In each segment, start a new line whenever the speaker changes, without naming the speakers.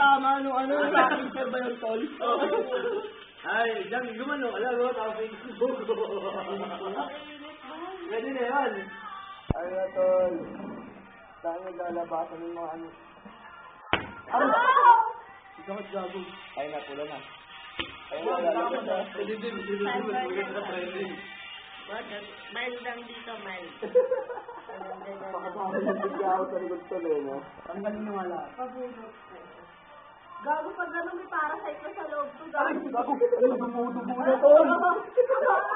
Tama, ano, ano, akin, sir ba yung tol?
Ay, dyan, gumano ka lang, oh, tapos Facebook. Pwede na yan.
Ay, na, tol. Saan yung lalabasan ng mga ano? Ano? Ikaw at gago. Ay, na, pula na. Ay, na, lalabasan na.
Pwede din, pwede din, pwede din sa trending.
Bakit? Mild lang dito, mild.
Pakasama yung bigla ako sa likod eh, no? Ang galing na wala.
Gago pag ano may parasite na sa loob ko,
Ay,
gago.
Ano, dumudugo na, tol.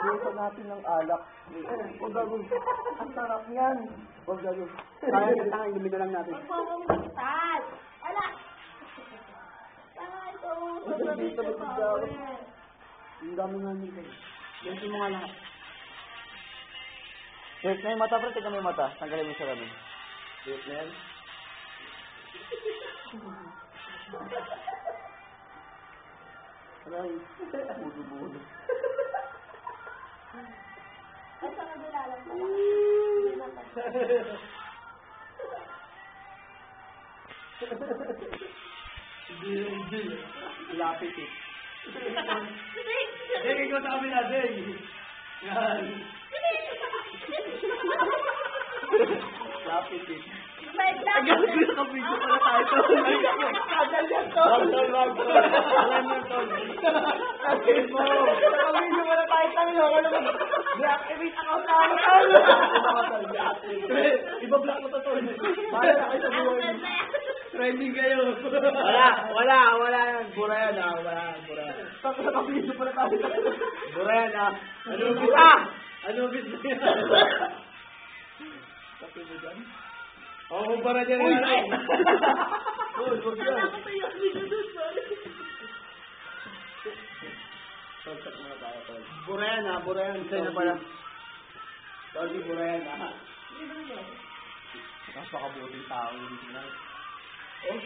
Dito natin ng alak. O, gago. Ang sarap niyan. O, gago. Kaya na lang, inumin na lang natin.
Magpapamitan. Ala! Tanga ito. Sobrang
dito,
pa.
dito. Ang dami nga nito. Yan yung mga lahat. Wait, yung mata, pre. Mo yung mata. Tanggalin mo sa ramin.
Wait yan.
Aray. Budo-budo.
Ay, sa kabila lang pala. Hindi.
Lapit eh.
Deng, ikaw sa kabila. Yan.
Lapit eh.
Mild lang.
Gago na kapidyo pala tayo to.
Tagal yan, tol,
wag, tol. Alam mo, tol.
Tagal mo. Nakabidyo mo na tayo tayo. Ano ba? Deactivate account na ako.
Pre, Iba-block to.
Para sa buhay.
Trending kayo.
Wala, wala, wala yan. Bura yan ah, wala yan, bura yan. Tapos nakabidyo pala tayo. Bura yan ah.
Ano,
Bura!
Ano, bis na yan? Oo, kumpara niya
Uy!
rin.
Uy, huwag yan.
Kala ko to yung video doon, sorry.
Check muna tayo, tol. Bura yan ah, bura yan. Sa'yo na pala. Tol, bura yan ah. Napakabuting tao yung dito na. Oh,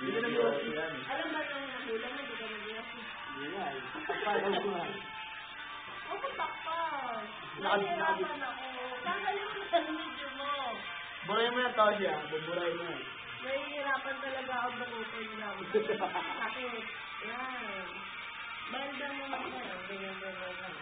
hindi na nag yan.
Alam ba yung nahula mo? Hindi ka nag-iwas.
Hindi nga eh. Pagpapagaw ko nga.
Oh, patakpan.
Nakal-
Nahihirapan ako. Tanggalin
Burayin mo yan, tol siya. Buburayin mo yan.
Nahihirapan talaga ako balutin lang. Sakit. Yan. Banda mo lang yan. Ganyan, ganyan lang.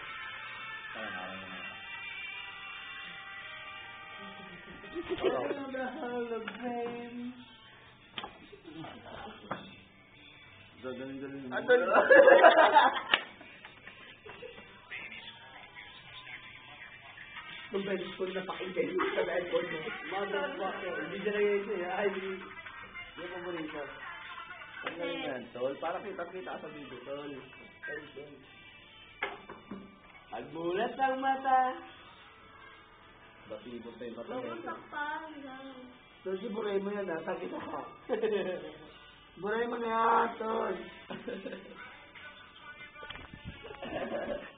Gagaling-galing.
Ah, Kung pwede ko na pakinggan yung sa iPhone mo.
Motherfucker. Hindi na yun eh. Ay, yung paborito. Ang galing yan, tol. Para kita-kita sa video, tol. Tol, tol. Agmulat ang mata. Batibot tayo pa
Oh, patakpan. Yan.
Tol, si burayin mo yan ah. Sakit ako. Burayin mo na yan, tol.